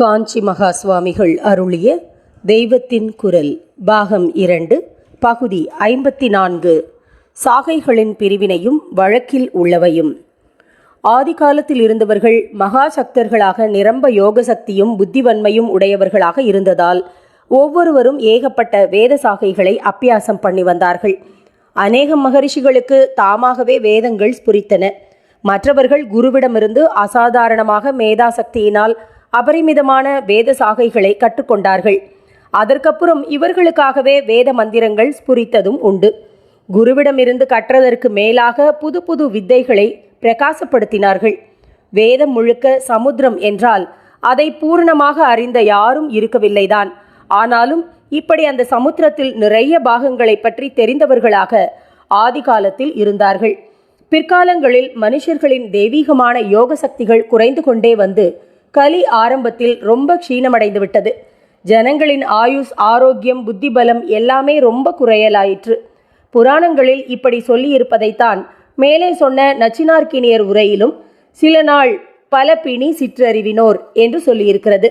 காஞ்சி மகா சுவாமிகள் அருளிய தெய்வத்தின் குரல் பாகம் இரண்டு பகுதி ஐம்பத்தி நான்கு சாகைகளின் பிரிவினையும் வழக்கில் உள்ளவையும். ஆதி காலத்தில் இருந்தவர்கள் மகா சக்தர்களாக நிரம்ப யோக சக்தியும் புத்திவன்மையும் உடையவர்களாக இருந்ததால் ஒவ்வொருவரும் ஏகப்பட்ட வேத சாகைகளை அப்பியாசம் பண்ணி வந்தார்கள். அநேக மகரிஷிகளுக்கு தாமாகவே வேதங்கள் ஸ்புரித்தன. மற்றவர்கள் குருவிடமிருந்து அசாதாரணமாக மேதாசக்தியினால் அபரிமிதமான வேத சாகைகளை கற்றுக்கொண்டார்கள். அதற்கப்புறம் இவர்களுக்காகவே வேத மந்திரங்கள் ஸ்புரித்ததும் உண்டு. குருவிடமிருந்து கற்றதற்கு மேலாக புது புது வித்தைகளை பிரகாசப்படுத்தினார்கள். வேதம் முழுக்க சமுத்திரம் என்றால் அதை பூரணமாக அறிந்த யாரும் இருக்கவில்லைதான். ஆனாலும் இப்படி அந்த சமுத்திரத்தில் நிறைய பாகங்களை பற்றி தெரிந்தவர்களாக ஆதி காலத்தில் இருந்தார்கள். பிற்காலங்களில் மனுஷர்களின் தெய்வீகமான யோக சக்திகள் குறைந்து கொண்டே வந்து கலி ஆரம்பத்தில் ரொம்ப க்ஷீணமடைந்து விட்டது ஜனங்களின் ஆயுஸ் ஆரோக்கியம் புத்திபலம் எல்லாமே ரொம்ப குறையலாயிற்று. புராணங்களில் இப்படி சொல்லியிருப்பதைத்தான் மேலே சொன்ன நச்சினார்க்கினியர் உரையிலும் சில நாள் பல பிணி சிற்றறிவினோர் என்று சொல்லியிருக்கிறது.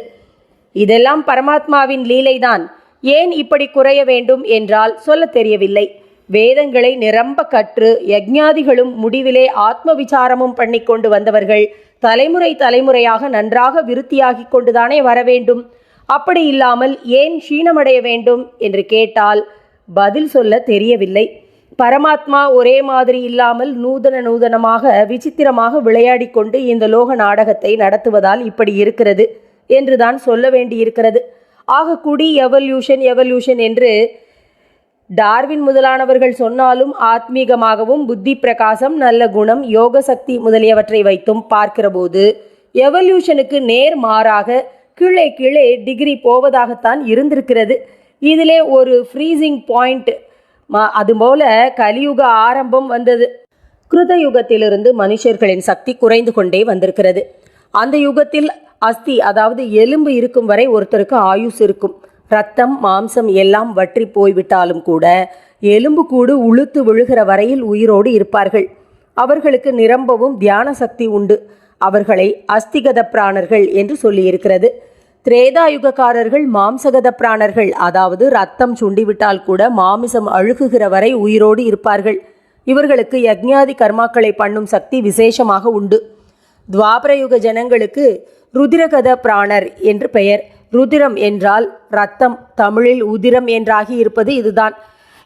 இதெல்லாம் பரமாத்மாவின் லீலைதான். ஏன் இப்படி குறைய வேண்டும் என்றால் சொல்லத் தெரியவில்லை. வேதங்களை நிரம்ப கற்று யஜ்ஞாதிகளும் முடிவிலே ஆத்ம விசாரமும் பண்ணி கொண்டு வந்தவர்கள் தலைமுறை தலைமுறையாக நன்றாக விருத்தியாகி கொண்டுதானே வர வேண்டும். அப்படி இல்லாமல் ஏன் க்ஷீணமடைய வேண்டும் என்று கேட்டால் பதில் சொல்ல தெரியவில்லை. பரமாத்மா ஒரே மாதிரி இல்லாமல் நூதன நூதனமாக விசித்திரமாக விளையாடி கொண்டு இந்த லோக நாடகத்தை நடத்துவதால் இப்படி இருக்கிறது என்றுதான் சொல்ல வேண்டியிருக்கிறது. ஆக குடி எவல்யூஷன் எவல்யூஷன் என்று டார்வின் முதலானவர்கள் சொன்னாலும் ஆத்மீகமாகவும் புத்தி பிரகாசம் நல்ல குணம் யோக சக்தி முதலியவற்றை வைத்தும் பார்க்கிறபோது எவல்யூஷனுக்கு நேர் மாறாக கீழே கீழே டிகிரி போவதாகத்தான் இருந்திருக்கிறது. இதிலே ஒரு ஃப்ரீசிங் பாயிண்ட் அதுபோல கலியுக ஆரம்பம் வந்தது. கிருத யுகத்திலிருந்து மனுஷர்களின் சக்தி குறைந்து கொண்டே வந்திருக்கிறது. அந்த யுகத்தில் அஸ்தி அதாவது எலும்பு இருக்கும் வரை ஒருத்தருக்கு ஆயுஸ் இருக்கும். ரத்தம் மாம்சம் எல்லாம் வற்றி போய்விட்டாலும் கூட எலும்பு கூடு உளுத்து விழுகிற வரையில் உயிரோடு இருப்பார்கள். அவர்களுக்கு நிரம்பவும் தியான சக்தி உண்டு. அவர்களை அஸ்திகத பிராணர்கள் என்று சொல்லியிருக்கிறது. திரேதாயுகக்காரர்கள் மாம்சகத பிராணர்கள் அதாவது ரத்தம் சுண்டிவிட்டால் கூட மாமிசம் அழுகுகிற வரை உயிரோடு இருப்பார்கள். இவர்களுக்கு யக்ஞாதி கர்மாக்களை பண்ணும் சக்தி விசேஷமாக உண்டு. துவாபரயுக ஜனங்களுக்கு ருதிரகத பிராணர் என்று பெயர். ருதிரம் என்றால் ரத்தம் தமிழில் உதிரம் என்றாகி இருப்பது இதுதான்.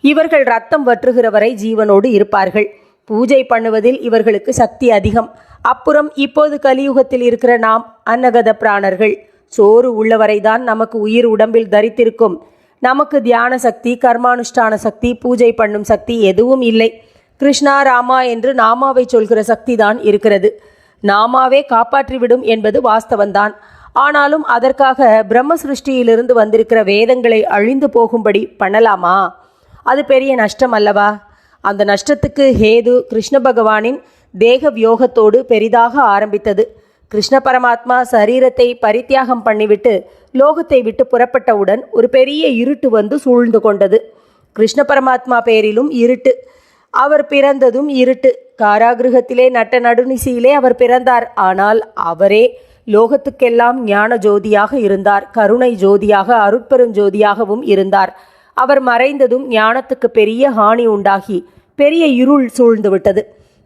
இவர்கள் ரத்தம் வற்றுகிற வரை ஜீவனோடு இருப்பார்கள். பூஜை பண்ணுவதில் இவர்களுக்கு சக்தி அதிகம். அப்புறம் இப்போது கலியுகத்தில் இருக்கிற நாம் அன்னகத பிராணர்கள். சோறு உள்ளவரைதான் நமக்கு உயிர் உடம்பில் தரித்திருக்கும். நமக்கு தியான சக்தி கர்மானுஷ்டான சக்தி பூஜை பண்ணும் சக்தி எதுவும் இல்லை. கிருஷ்ணா ராமா என்று நாமாவை சொல்கிற சக்தி தான் இருக்கிறது. நாமாவே காப்பாற்றிவிடும் என்பது வாஸ்தவந்தான். ஆனாலும் அதற்காக பிரம்ம சிருஷ்டியிலிருந்து வந்திருக்கிற வேதங்களை அழிந்து போகும்படி பண்ணலாமா? அது பெரிய நஷ்டம் அல்லவா? அந்த நஷ்டத்துக்கு ஹேது கிருஷ்ண பகவானின் தேக வியோகத்தோடு பெரிதாக ஆரம்பித்தது. கிருஷ்ண பரமாத்மா சரீரத்தை பரித்தியாகம் பண்ணிவிட்டு லோகத்தை விட்டு புறப்பட்டவுடன் ஒரு பெரிய இருட்டு வந்து சூழ்ந்து கொண்டது. கிருஷ்ண பரமாத்மா பேரிலும் இருட்டு. அவர் பிறந்ததும் இருட்டு. காராகிருகத்திலே நட்ட நடுநிசியிலே அவர் பிறந்தார். ஆனால் அவரே லோகத்துக்கெல்லாம் ஞான ஜோதியாக இருந்தார் கருணை ஜோதியாக அருட்பெருஞ்சோதியாகவும் இருந்தார். அவர் மறைந்ததும் ஞானத்துக்கு பெரிய ஹானி உண்டாகி பெரிய இருள் சூழ்ந்து விட்டது.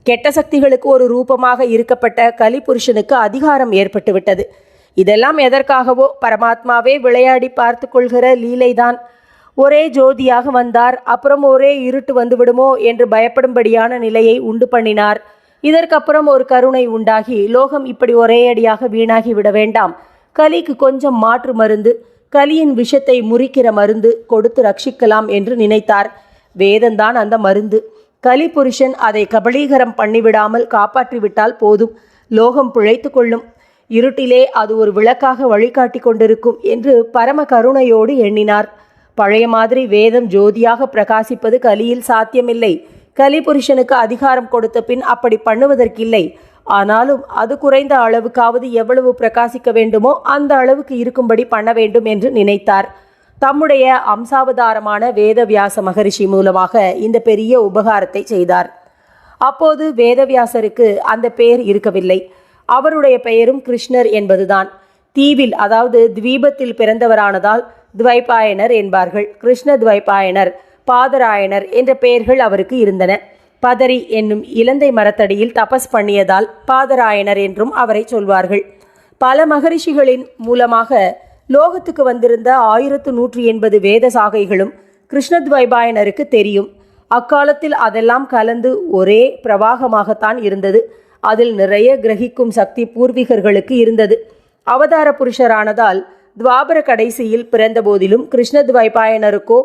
கெட்ட சக்திகளுக்கு ஒரு ரூபமாக இருக்கப்பட்ட கலிபுருஷனுக்கு அதிகாரம் ஏற்பட்டுவிட்டது இதெல்லாம் எதற்காகவோ பரமாத்மாவே விளையாடி பார்த்து கொள்கிற லீலைதான். ஒரே ஜோதியாக வந்தார் அப்புறம் ஒரே இருட்டு வந்துவிடுமோ என்று பயப்படும்படியான நிலையை உண்டு பண்ணினார். இதற்கப்புறம் ஒரு கருணை உண்டாகி லோகம் இப்படி ஒரே அடியாக வீணாகி விட வேண்டாம். கலிக்கு கொஞ்சம் மாற்று மருந்து கலியின் விஷத்தை முறிக்கிற மருந்து கொடுத்து ரட்சிக்கலாம் என்று நினைத்தார். வேதந்தான் அந்த மருந்து. கலி புருஷன் அதை கபலீகரம் பண்ணிவிடாமல் காப்பாற்றிவிட்டால் போதும். லோகம் பிழைத்து கொள்ளும். இருட்டிலே அது ஒரு விளக்காக வழிகாட்டி கொண்டிருக்கும் என்று பரம கருணையோடு எண்ணினார். பழைய மாதிரி வேதம் ஜோதியாக பிரகாசிப்பது கலியில் சாத்தியமில்லை. கலிபுருஷனுக்கு அதிகாரம் கொடுத்த பின் அப்படி பண்ணுவதற்கில்லை. ஆனாலும் அது குறைந்த அளவுக்காவது எவ்வளவு பிரகாசிக்க வேண்டுமோ அந்த அளவுக்கு இருக்கும்படி பண்ண வேண்டும் என்று நினைத்தார். தம்முடைய அம்சாவதாரமான வேதவியாச மகரிஷி மூலமாக இந்த பெரிய உபகாரத்தை செய்தார். அப்போது வேதவியாசருக்கு அந்த பெயர் இருக்கவில்லை. அவருடைய பெயரும் கிருஷ்ணர் என்பதுதான். தீவில் அதாவது துவீபத்தில் பிறந்தவரானதால் துவைபாயனர் என்பார்கள். கிருஷ்ண துவைபாயனர் பாதராயணர் என்ற பெயர்கள் அவருக்கு இருந்தன. பதரி என்னும் இலந்தை மரத்தடியில் தபஸ் பண்ணியதால் பாதராயணர் என்றும் அவரை சொல்வார்கள். பல மகரிஷிகளின் மூலமாக லோகத்துக்கு வந்திருந்த ஆயிரத்து நூற்றி எண்பது வேத சாகைகளும் கிருஷ்ணத்வைபாயனருக்கு தெரியும். அக்காலத்தில் அதெல்லாம் கலந்து ஒரே பிரவாகமாகத்தான் இருந்தது. அதில் நிறைய கிரகிக்கும் சக்தி பூர்வீகர்களுக்கு இருந்தது. அவதார புருஷரானதால் துவாபர கடைசியில் பிறந்த போதிலும் கிருஷ்ணத்வைபாயனருக்கோ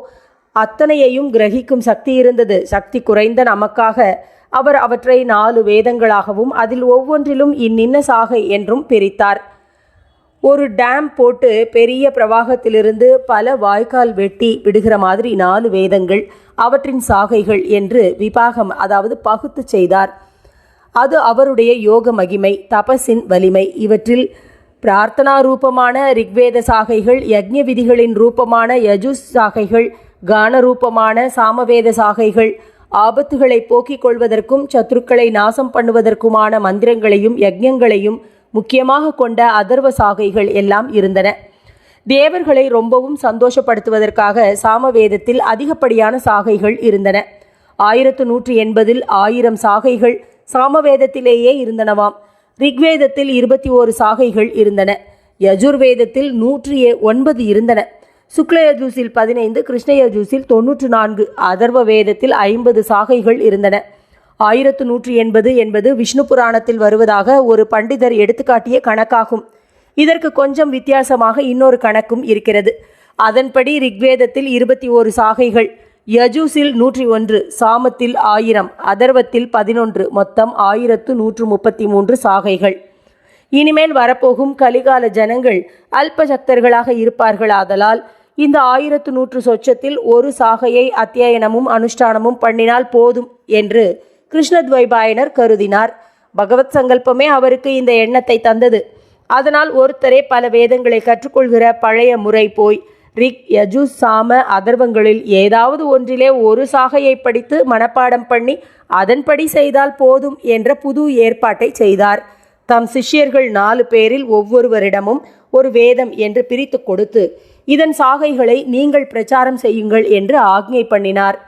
அத்தனையையும் கிரகிக்கும் சக்தி இருந்தது. சக்தி குறைந்த நமக்காக அவர் அவற்றை நாலு வேதங்களாகவும் அதில் ஒவ்வொன்றிலும் இன்னின்ன சாகை என்றும் பிரித்தார். ஒரு டேம் போட்டு பெரிய பிரவாகத்திலிருந்து பல வாய்க்கால் வெட்டி விடுகிற மாதிரி நாலு வேதங்கள் அவற்றின் சாகைகள் என்று விபாகம் அதாவது பகுத்து செய்தார். அது அவருடைய யோக மகிமை தபஸின் வலிமை. இவற்றில் பிரார்த்தனா ரூபமான ரிக்வேத சாகைகள் யக்ஞ விதிகளின் ரூபமான யஜுஸ் சாகைகள் கானரூபமான சாமவேத சாகைகள் ஆபத்துகளை போக்கிக் கொள்வதற்கும் சத்துருக்களை நாசம் பண்ணுவதற்குமான மந்திரங்களையும் யக்ஞங்களையும் முக்கியமாக கொண்ட அதர்வ சாகைகள் எல்லாம் இருந்தன. தேவர்களை ரொம்பவும் சந்தோஷப்படுத்துவதற்காக சாமவேதத்தில் அதிகப்படியான சாகைகள் இருந்தன. ஆயிரத்து நூற்றி எண்பதில் ஆயிரம் சாகைகள் சாமவேதத்திலேயே இருந்தனவாம். ரிக்வேதத்தில் இருபத்தி ஓரு சாகைகள் இருந்தன. யஜுர்வேதத்தில் நூற்றி எ- ஒன்பது இருந்தன. சுக்லயஜூஸில் பதினைந்து கிருஷ்ணயஜூஸில் தொன்னூற்று நான்கு. அதர்வ வேதத்தில் ஐம்பது சாகைகள் இருந்தன. ஆயிரத்து நூற்றி எண்பது என்பது விஷ்ணு புராணத்தில் வருவதாக ஒரு பண்டிதர் எடுத்துக்காட்டிய கணக்காகும். இதற்கு கொஞ்சம் வித்தியாசமாக இன்னொரு கணக்கும் இருக்கிறது. அதன்படி ரிக்வேதத்தில் இருபத்தி ஓரு சாகைகள் யஜூஸில் நூற்றி ஒன்று சாமத்தில் ஆயிரம் அதர்வத்தில் பதினொன்று மொத்தம் ஆயிரத்து நூற்று முப்பத்தி மூன்று சாகைகள். இனிமேல் வரப்போகும் கலிகால ஜனங்கள் அல்பசக்தர்களாக இருப்பார்கள் ஆதலால் இந்த ஆயிரத்து நூற்று சொச்சத்தில் ஒரு சாகையை அத்தியாயனமும் அனுஷ்டானமும் பண்ணினால் போதும் என்று கிருஷ்ணத்வைபாயனர் கருதினார். பகவத் சங்கல்பமே அவருக்கு இந்த எண்ணத்தை தந்தது. அதனால் ஒருத்தரே பல வேதங்களை கற்றுக்கொள்கிற பழைய முறை போய் ரிக் யஜு சாம அதர்வங்களில் ஏதாவது ஒன்றிலே ஒரு சாகையை படித்து மனப்பாடம் பண்ணி அதன்படி செய்தால் போதும் என்ற புது ஏற்பாட்டை செய்தார். தம் சிஷ்யர்கள் நாலு பேரில் ஒவ்வொருவரிடமும் ஒரு வேதம் என்று பிரித்து கொடுத்து இதன் சாகைகளை நீங்கள் பிரச்சாரம் செய்யுங்கள் என்று ஆக்ஞை பண்ணினார்.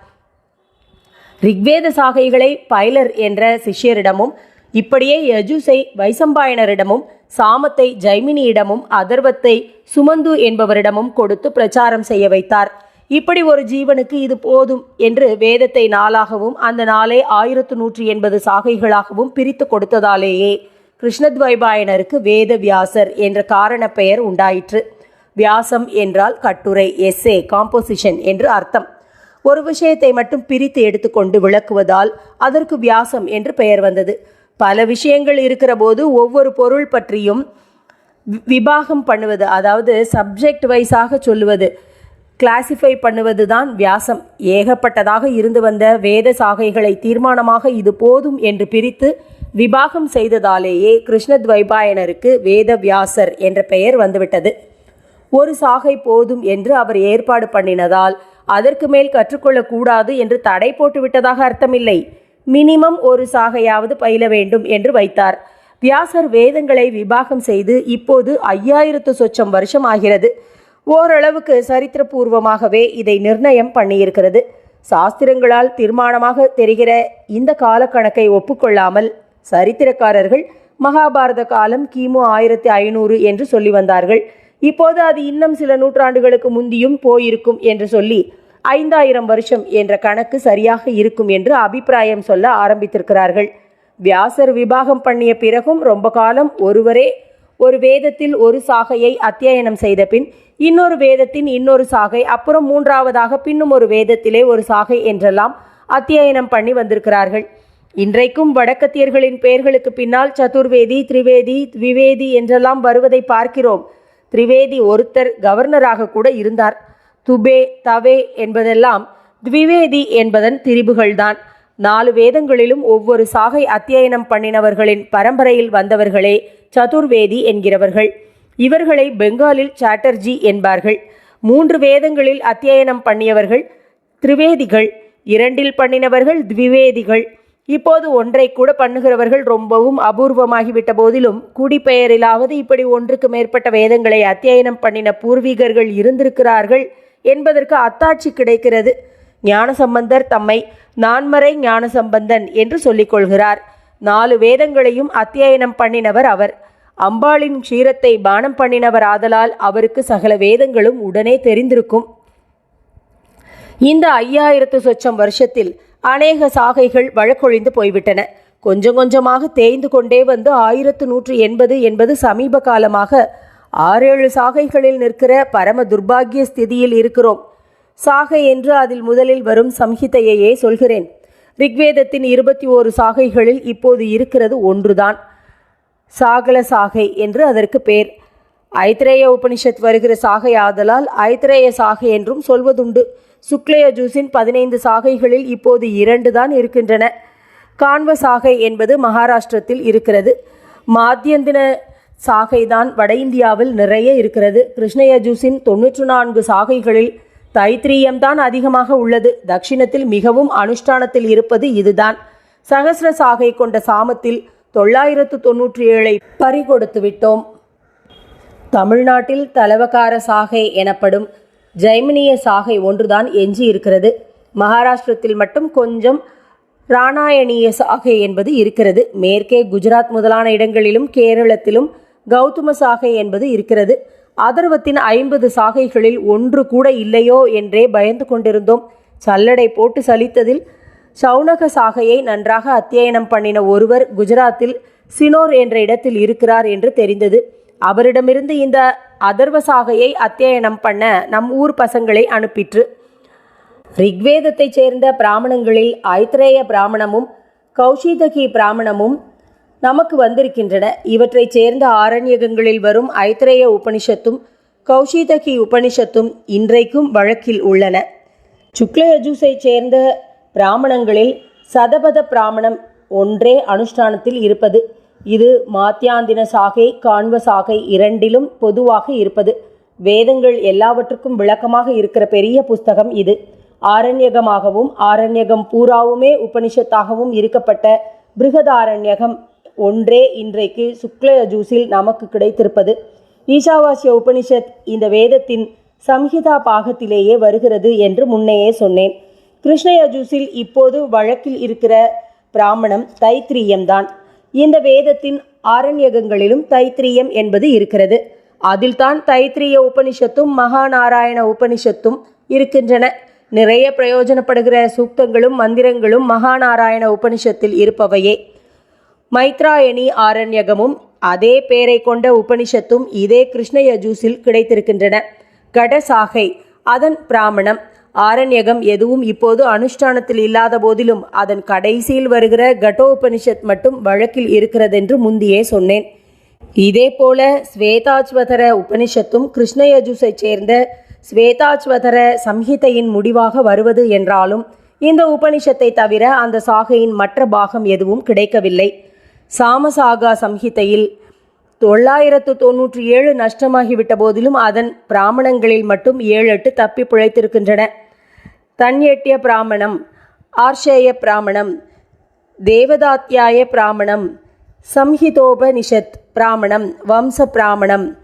ரிக்வேத சாகைகளை பைலர் என்ற சிஷ்யரிடமும் இப்படியே யஜுசை வைசம்பாயனரிடமும் சாமத்தை ஜைமினியிடமும் அதர்வத்தை சுமந்து என்பவரிடமும் கொடுத்து பிரச்சாரம் செய்ய வைத்தார். இப்படி ஒரு ஜீவனுக்கு இது போதும் என்று வேதத்தை நாளாகவும் அந்த நாளை ஆயிரத்து நூற்றி எண்பது சாகைகளாகவும் பிரித்து கொடுத்ததாலேயே கிருஷ்ணத்வைபாயனருக்கு வேத வியாசர் என்ற காரண பெயர் உண்டாயிற்று. வியாசம் என்றால் கட்டுரை எஸ்ஏ காம்போசிஷன் என்று அர்த்தம். ஒரு விஷயத்தை மட்டும் பிரித்து எடுத்துக்கொண்டு விளக்குவதால் அதற்கு வியாசம் என்று பெயர் வந்தது. பல விஷயங்கள் இருக்கிற போது ஒவ்வொரு பொருள் பற்றியும் வி- விபாகம் பண்ணுவது அதாவது சப்ஜெக்ட் வைஸாக சொல்லுவது கிளாசிஃபை பண்ணுவது தான் வியாசம். ஏகப்பட்டதாக இருந்து வந்த வேத சாகைகளை தீர்மானமாக இது போதும் என்று பிரித்து விபாகம் செய்ததாலேயே கிருஷ்ணத்வைபாயனருக்கு வேத வியாசர் என்ற பெயர் வந்துவிட்டது. ஒரு சாகை போதும் என்று அவர் ஏற்பாடு பண்ணினதால் அதற்கு மேல் கற்றுக்கொள்ளக்கூடாது என்று தடை போட்டு விட்டதாக அர்த்தமில்லை. மினிமம் ஒரு சாகையாவது பயில வேண்டும் என்று வைத்தார். வியாசர் வேதங்களை விபாகம் செய்து இப்போது ஐயாயிரத்து சொச்சம் வருஷம் ஆகிறது. ஓரளவுக்கு சரித்திரபூர்வமாகவே இதை நிர்ணயம் பண்ணியிருக்கிறது. சாஸ்திரங்களால் தீர்மானமாக தெரிகிற இந்த காலக்கணக்கை ஒப்புக்கொள்ளாமல் சரித்திரக்காரர்கள் மகாபாரத காலம் கிமு ஆயிரத்தி ஐநூறு என்று சொல்லி வந்தார்கள். இப்போது அது இன்னும் சில நூற்றாண்டுகளுக்கு முந்தியும் போயிருக்கும் என்று சொல்லி ஐந்தாயிரம் வருஷம் என்ற கணக்கு சரியாக இருக்கும் என்று அபிப்பிராயம் சொல்ல ஆரம்பித்திருக்கிறார்கள். வியாசர் விபாகம் பண்ணிய பிறகும் ரொம்ப காலம் ஒருவரே ஒரு வேதத்தில் ஒரு சாகையை அத்தியனம் செய்த பின் இன்னொரு வேதத்தின் இன்னொரு சாகை அப்புறம் மூன்றாவதாக பின்னும் ஒரு வேதத்திலே ஒரு சாகை என்றெல்லாம் அத்தியனம் பண்ணி வந்திருக்கிறார்கள். இன்றைக்கும் வடக்கத்தியர்களின் பெயர்களுக்கு பின்னால் சதுர்வேதி திரிவேதி விவேதி என்றெல்லாம் வருவதை பார்க்கிறோம். திரிவேதி ஒருத்தர் கவர்னராக கூட இருந்தார். துபே தவே என்பதெல்லாம் த்விவேதி என்பதன் திரிபுகள்தான். நாலு வேதங்களிலும் ஒவ்வொரு சாகை அத்தியனம் பண்ணினவர்களின் பரம்பரையில் வந்தவர்களே சதுர்வேதி என்கிறவர்கள். இவர்களை பெங்காலில் சாட்டர்ஜி என்பார்கள். மூன்று வேதங்களில் அத்தியனம் பண்ணியவர்கள் திரிவேதிகள் இரண்டில் பண்ணினவர்கள் த்விவேதிகள் இப்போது ஒன்றை கூட பண்ணுகிறவர்கள் ரொம்பவும் அபூர்வமாகிவிட்ட போதிலும் குடிபெயரிலாவது இப்படி ஒன்றுக்கு மேற்பட்ட வேதங்களை அத்தியனம் பண்ணின பூர்வீகர்கள் இருந்திருக்கிறார்கள் என்பதற்கு அத்தாட்சி கிடைக்கிறது. ஞானசம்பந்தர் தம்மை நான்மறை ஞானசம்பந்தன் என்று சொல்லிக்கொள்கிறார். நாலு வேதங்களையும் அத்தியனம் பண்ணினவர் அவர். அம்பாளின் க்ஷீரத்தை பானம் பண்ணினவர் ஆதலால் அவருக்கு சகல வேதங்களும் உடனே தெரிந்திருக்கும். இந்த ஐயாயிரத்து சொச்சம் வருஷத்தில் அநேக சாகைகள் வழக்கொழிந்து போய்விட்டன. கொஞ்சம் கொஞ்சமாக தேய்ந்து கொண்டே வந்து ஆயிரத்து நூற்று எண்பது என்பது சமீப காலமாக ஆறேழு சாகைகளில் நிற்கிற பரம துர்பாகிய ஸ்திதியில் இருக்கிறோம். சாகை என்று அதில் முதலில் வரும் சம்ஹிதையையே சொல்கிறேன். ரிக்வேதத்தின் இருபத்தி ஓரு சாகைகளில் இப்போது இருக்கிறது ஒன்றுதான். சாகல சாகை என்று அதற்கு பேர். ஐத்ரேய உபனிஷத் வருகிற சாகை ஆதலால் ஐத்ரேய சாகை என்றும் சொல்வதுண்டு. சுக்லய ஜூஸின் பதினைந்து சாகைகளில் இப்போது இரண்டு தான் இருக்கின்றன. கான்வ சாகை என்பது மகாராஷ்டிரத்தில் இருக்கிறது. மாத்தியந்தின சாகைதான் வட இந்தியாவில் நிறைய இருக்கிறது. கிருஷ்ணய ஜூஸின் தொன்னூற்று நான்கு சாகைகளில் தைத்திரியம்தான் அதிகமாக உள்ளது. தட்சிணத்தில் மிகவும் அனுஷ்டானத்தில் இருப்பது இதுதான். சகசிர சாகை கொண்ட சாமத்தில் தொள்ளாயிரத்து தொன்னூற்றி ஏழை பறிகொடுத்து விட்டோம். தமிழ்நாட்டில் தலவக்கார சாகை எனப்படும் ஜெய்மினிய சாகை ஒன்றுதான் எஞ்சி இருக்கிறது மகாராஷ்டிரத்தில் மட்டும் கொஞ்சம் ராணாயணிய சாகை என்பது இருக்கிறது. மேற்கே குஜராத் முதலான இடங்களிலும் கேரளத்திலும் கௌதம சாகை என்பது இருக்கிறது. அதர்வத்தின் ஐம்பது சாகைகளில் ஒன்று கூட இல்லையோ என்றே பயந்து கொண்டிருந்தோம். சல்லடை போட்டு சலித்ததில் சவுனக சாகையை நன்றாக அத்தியனம் பண்ணின ஒருவர் குஜராத்தில் சினோர் என்ற இடத்தில் இருக்கிறார் என்று தெரிந்தது. அவரிடமிருந்து இந்த அதர்வ சாகையை அத்தியனம் பண்ண நம் ஊர் பசங்களை அனுப்பிற்று. ரிக்வேதத்தைச் சேர்ந்த பிராமணங்களில் ஐத்ரேய பிராமணமும் கௌஷிதகி பிராமணமும் நமக்கு வந்திருக்கின்றன. இவற்றைச் சேர்ந்த ஆரண்யகங்களில் வரும் ஐத்ரேய உபனிஷத்தும் கௌஷிதகி உபனிஷத்தும் இன்றைக்கும் வழக்கில் உள்ளன. சுக்லயஜூஸைச் சேர்ந்த பிராமணங்களில் சதபத பிராமணம் ஒன்றே அனுஷ்டானத்தில் இருப்பது. இது மாத்தியாந்தின சாகை காண்வ சாகை இரண்டிலும் பொதுவாக இருப்பது. வேதங்கள் எல்லாவற்றுக்கும் விளக்கமாக இருக்கிற பெரிய புஸ்தகம் இது. ஆரண்யகமாகவும் ஆரண்யகம் பூராவுமே உபனிஷத்தாகவும் இருக்கப்பட்ட பிருகதாரண்யகம் ஒன்றே இன்றைக்கு சுக்லயஜூஸில் நமக்கு கிடைத்திருப்பது. ஈஷாவாசிய உபனிஷத் இந்த வேதத்தின் சம்ஹிதா பாகத்திலேயே வருகிறது என்று முன்னையே சொன்னேன். கிருஷ்ணயஜூஸில் இப்போது வழக்கில் இருக்கிற பிராமணம் தைத்திரியம்தான். இந்த வேதத்தின் ஆரண்யகங்களிலும் தைத்திரியம் என்பது இருக்கிறது. அதில்தான் தைத்திரிய உபனிஷத்தும் மகாநாராயண உபனிஷத்தும் இருக்கின்றன. நிறைய பிரயோஜனப்படுகிற சூக்தங்களும் மந்திரங்களும் மகாநாராயண உபனிஷத்தில் இருப்பவையே. மைத்ராயணி ஆரண்யகமும் அதே பெயரை கொண்ட உபனிஷத்தும் இதே கிருஷ்ணயஜூஸில் கிடைத்திருக்கின்றன. கடசாகை அதன் பிராமணம். ஆரண்யகம் எதுவும் இப்போது அனுஷ்டானத்தில் இல்லாத போதிலும் அதன் கடைசியில் வருகிற கடோபனிஷத் மட்டும் வழக்கில் இருக்கிறதென்று முந்தியே சொன்னேன். இதேபோல ஸ்வேதாஜ்வதர ஸ்வேதாச்வதர உபனிஷத்தும் கிருஷ்ணயஜுஸை சேர்ந்த ஸ்வேதாச்வதர சம்ஹிதையின் முடிவாக வருவது என்றாலும் இந்த உபனிஷத்தை தவிர அந்த சாகையின் மற்ற பாகம் எதுவும் கிடைக்கவில்லை. சாமசாகா சம்ஹிதையில் தொள்ளாயிரத்து தொன்னூற்றி ஏழு நஷ்டமாகிவிட்ட போதிலும் அதன் பிராமணங்களில் மட்டும் ஏழு எட்டு தப்பி பிழைத்திருக்கின்றன. தன்யட்டிய பிராமணம் ஆர்ஷேய பிராமணம் தேவதாத்தியாய பிராமணம் சம்ஹிதோபனிஷத் பிராமணம் வம்ச பிராமணம்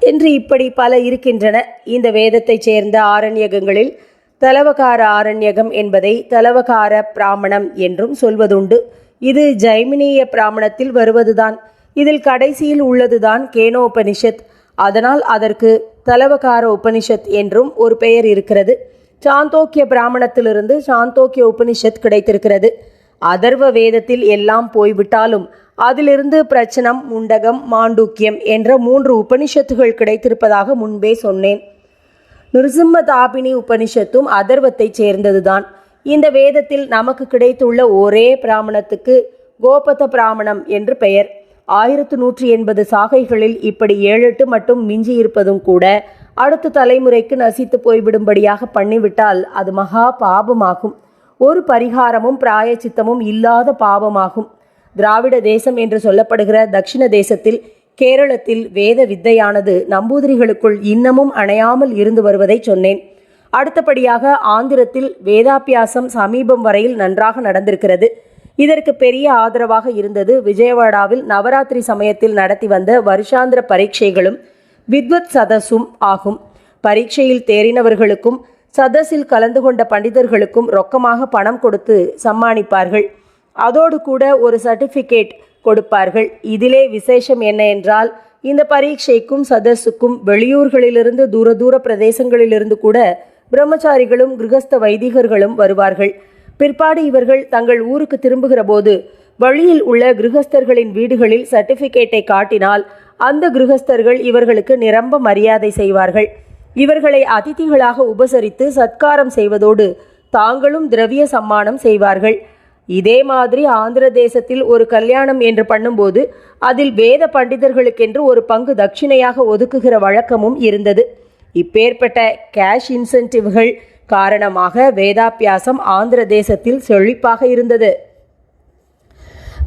என்று இப்படி பல இருக்கின்றன. இந்த வேதத்தைச் சேர்ந்த ஆரண்யகங்களில் தலவகார ஆரண்யகம் என்பதை தலவகார பிராமணம் என்றும் சொல்வதுண்டு. இது ஜைமினிய பிராமணத்தில் வருவதுதான். இதில் கடைசியில் உள்ளதுதான் கேனோபனிஷத். அதனால் அதற்கு தலவகார உபனிஷத் என்றும் ஒரு பெயர் இருக்கிறது. சாந்தோக்கிய பிராமணத்திலிருந்து சாந்தோக்கிய உபனிஷத் கிடைத்திருக்கிறது. அதர்வ வேதத்தில் எல்லாம் போய்விட்டாலும் அதிலிருந்து பிரச்சனம் முண்டகம் மாண்டூக்கியம் என்ற மூன்று உபனிஷத்துகள் கிடைத்திருப்பதாக முன்பே சொன்னேன். நிருசிம்ம தாபினி உபனிஷத்தும் அதர்வத்தைச் சேர்ந்ததுதான். இந்த வேதத்தில் நமக்கு கிடைத்துள்ள ஒரே பிராமணத்துக்கு கோபத பிராமணம் என்று பெயர். ஆயிரத்து நூற்றி எண்பது சாகைகளில் இப்படி ஏழெட்டு மட்டும் மிஞ்சி இருப்பதும் கூட அடுத்த தலைமுறைக்கு நசித்து போய்விடும்படியாக பண்ணிவிட்டால் அது மகா பாபமாகும். ஒரு பரிகாரமும் பிராயச்சித்தமும் இல்லாத பாவமாகும் திராவிட தேசம் என்று சொல்லப்படுகிற தக்ஷிண தேசத்தில் கேரளத்தில் வேத வித்தையானது நம்பூதிரிகளுக்குள் இன்னமும் அணையாமல் இருந்து வருவதை சொன்னேன். அடுத்தபடியாக ஆந்திரத்தில் வேதாபியாசம் சமீபம் வரையில் நன்றாக நடந்திருக்கிறது. இதற்கு பெரிய ஆதரவாக இருந்தது விஜயவாடாவில் நவராத்திரி சமயத்தில் நடத்தி வந்த வருஷாந்திர பரீட்சைகளும் வித்வத் சதஸும் ஆகும். பரீட்சையில் தேறினவர்களுக்கும் சதஸில் கலந்து கொண்ட பண்டிதர்களுக்கும் ரொக்கமாக பணம் கொடுத்து சம்மானிப்பார்கள். அதோடு கூட ஒரு சர்டிஃபிகேட் கொடுப்பார்கள். இதிலே விசேஷம் என்ன என்றால் இந்த பரீட்சைக்கும் சதஸுக்கும் வெளியூர்களிலிருந்து தூர தூர பிரதேசங்களிலிருந்து கூட பிரம்மச்சாரிகளும் கிரகஸ்த வைதிகர்களும் வருவார்கள். பிற்பாடு இவர்கள் தங்கள் ஊருக்கு திரும்புகிற போது வழியில் உள்ள கிரகஸ்தர்களின் வீடுகளில் சர்டிபிகேட்டை காட்டினால் அந்த கிரகஸ்தர்கள் இவர்களுக்கு நிரம்ப மரியாதை செய்வார்கள். இவர்களை அதிதிகளாக உபசரித்து சத்காரம் செய்வதோடு தாங்களும் திரவிய சம்மானம் செய்வார்கள். இதே மாதிரி ஆந்திர தேசத்தில் ஒரு கல்யாணம் என்று பண்ணும்போது அதில் வேத பண்டிதர்களுக்கென்று ஒரு பங்கு தட்சிணையாக ஒதுக்குகிற வழக்கமும் இருந்தது. இப்பேற்பட்ட கேஷ் இன்சென்டிவ்கள் காரணமாக வேதாபியாசம் ஆந்திர தேசத்தில் செழிப்பாக இருந்தது.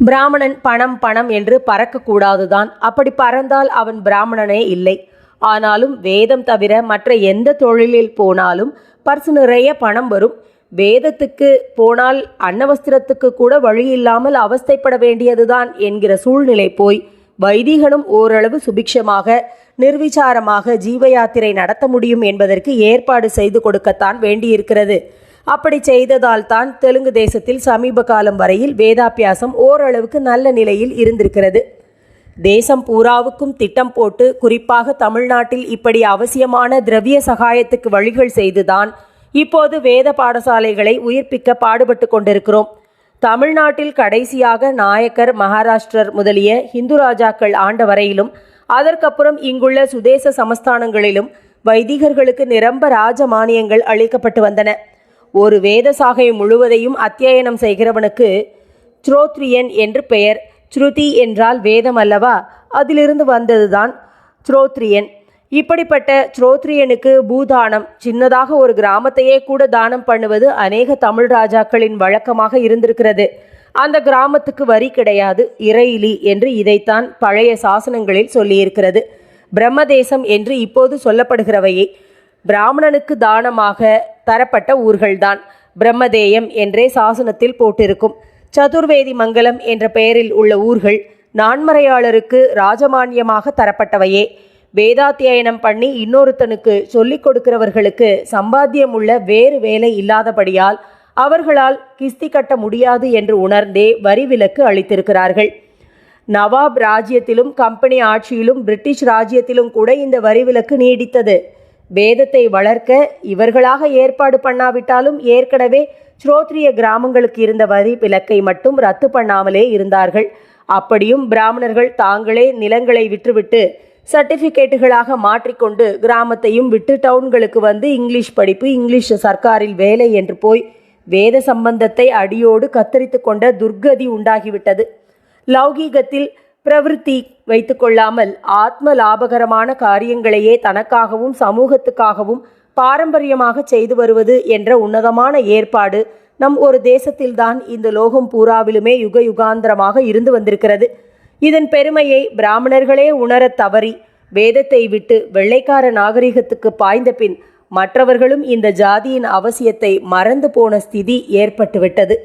பிராமணன் பணம் பணம் என்று பறக்கக்கூடாதுதான். அப்படி பறந்தால் அவன் பிராமணனே இல்லை. ஆனாலும் வேதம் தவிர மற்ற எந்த தொழிலில் போனாலும் பர்சு நிறைய பணம் வரும். வேதத்துக்கு போனால் அன்னவஸ்திரத்துக்கு கூட வழி இல்லாமல் அவஸ்தைப்பட வேண்டியதுதான் என்கிற சூழ்நிலை போய் வைதிகனும் ஓரளவு சுபிக்ஷமாக நிர்விசாரமாக ஜீவயாத்திரை நடத்த முடியும் என்பதற்கு ஏற்பாடு செய்து கொடுக்கத்தான் வேண்டியிருக்கிறது. அப்படி செய்ததால் தான் தெலுங்கு தேசத்தில் சமீப காலம் வரையில் வேதாபியாசம் ஓரளவுக்கு நல்ல நிலையில் இருந்திருக்கிறது. தேசம் பூராவுக்கும் திட்டம் போட்டு குறிப்பாக தமிழ்நாட்டில் இப்படி அவசியமான திரவிய சகாயத்துக்கு வழிகள் செய்துதான் இப்போது வேத பாடசாலைகளை உயிர்ப்பிக்க பாடுபட்டு கொண்டிருக்கிறோம். தமிழ்நாட்டில் கடைசியாக நாயக்கர் மகாராஷ்டிரர் முதலிய ஹிந்து ராஜாக்கள் ஆண்ட வரையிலும் அதற்கப்புறம் இங்குள்ள சுதேச சமஸ்தானங்களிலும் வைதிகர்களுக்கு நிரம்ப ராஜ மானியங்கள் அளிக்கப்பட்டு வந்தன. ஒரு வேத சாகை முழுவதையும் அத்தியனம் செய்கிறவனுக்கு ஸ்ரோத்ரியன் என்று பெயர். ஸ்ருதி என்றால் வேதம் அல்லவா? அதிலிருந்து வந்ததுதான் ஸ்ரோத்ரியன் இப்படிப்பட்ட ஸ்ரோத்ரியனுக்கு பூதானம் சின்னதாக ஒரு கிராமத்தையே கூட தானம் பண்ணுவது அநேக தமிழ் ராஜாக்களின் வழக்கமாக இருந்திருக்கிறது. அந்த கிராமத்துக்கு வரி கிடையாது இறையிலி என்று இதைத்தான் பழைய சாசனங்களில் சொல்லியிருக்கிறது. பிரம்மதேசம் என்று இப்போது சொல்லப்படுகிறவையே பிராமணனுக்கு தானமாக தரப்பட்ட ஊர்கள்தான் பிரம்மதேயம் என்றே சாசனத்தில் போட்டிருக்கும். சதுர்வேதி மங்கலம் என்ற பெயரில் உள்ள ஊர்கள் நான்மறையாளருக்கு ராஜமானியமாக தரப்பட்டவையே. வேதாத்தியாயனம் பண்ணி இன்னொருத்தனுக்கு சொல்லிக் கொடுக்கிறவர்களுக்கு சம்பாத்தியம் உள்ள வேறு வேலை இல்லாதபடியால் அவர்களால் கிஸ்தி கட்ட முடியாது என்று உணர்ந்தே வரி விலக்கு அளித்திருக்கிறார்கள். நவாப் ராஜ்யத்திலும் கம்பெனி ஆட்சியிலும் பிரிட்டிஷ் ராஜ்யத்திலும் கூட இந்த வரி விலக்கு நீடித்தது. வேதத்தை வளர்க்க இவர்களாக ஏற்பாடு பண்ணாவிட்டாலும் ஏற்கனவே ஸ்ரோத்ரிய கிராமங்களுக்கு இருந்த வரி விலக்கை மட்டும் ரத்து பண்ணாமலே இருந்தார்கள். அப்படியும் பிராமணர்கள் தாங்களே நிலங்களை விற்றுவிட்டு சர்டிஃபிகேட்டுகளாக மாற்றிக்கொண்டு கிராமத்தையும் விட்டு டவுன்களுக்கு வந்து இங்கிலீஷ் படிப்பு இங்கிலீஷ் சர்க்காரில் வேலை என்று போய் வேத சம்பந்தத்தை அடியோடு கத்தரித்து கொண்ட துர்கதி உண்டாகிவிட்டது. லௌகீகத்தில் பிரவிற்த்தி வைத்துக்கொள்ளாமல் ஆத்ம லாபகரமான காரியங்களையே தனக்காகவும் சமூகத்துக்காகவும் பாரம்பரியமாக செய்து வருவது என்ற உன்னதமான ஏற்பாடு நம் ஒரு தேசத்தில்தான் இந்த லோகம் பூராவிலுமே யுக யுகாந்திரமாக இருந்து வந்திருக்கிறது. இதன் பெருமையை பிராமணர்களே உணரத் தவறி வேதத்தை விட்டு வெள்ளைக்கார நாகரிகத்துக்கு பாய்ந்த பின் மற்றவர்களும் இந்த ஜாதியின் அவசியத்தை மறந்து போன ஸ்திதி ஏற்பட்டுவிட்டது.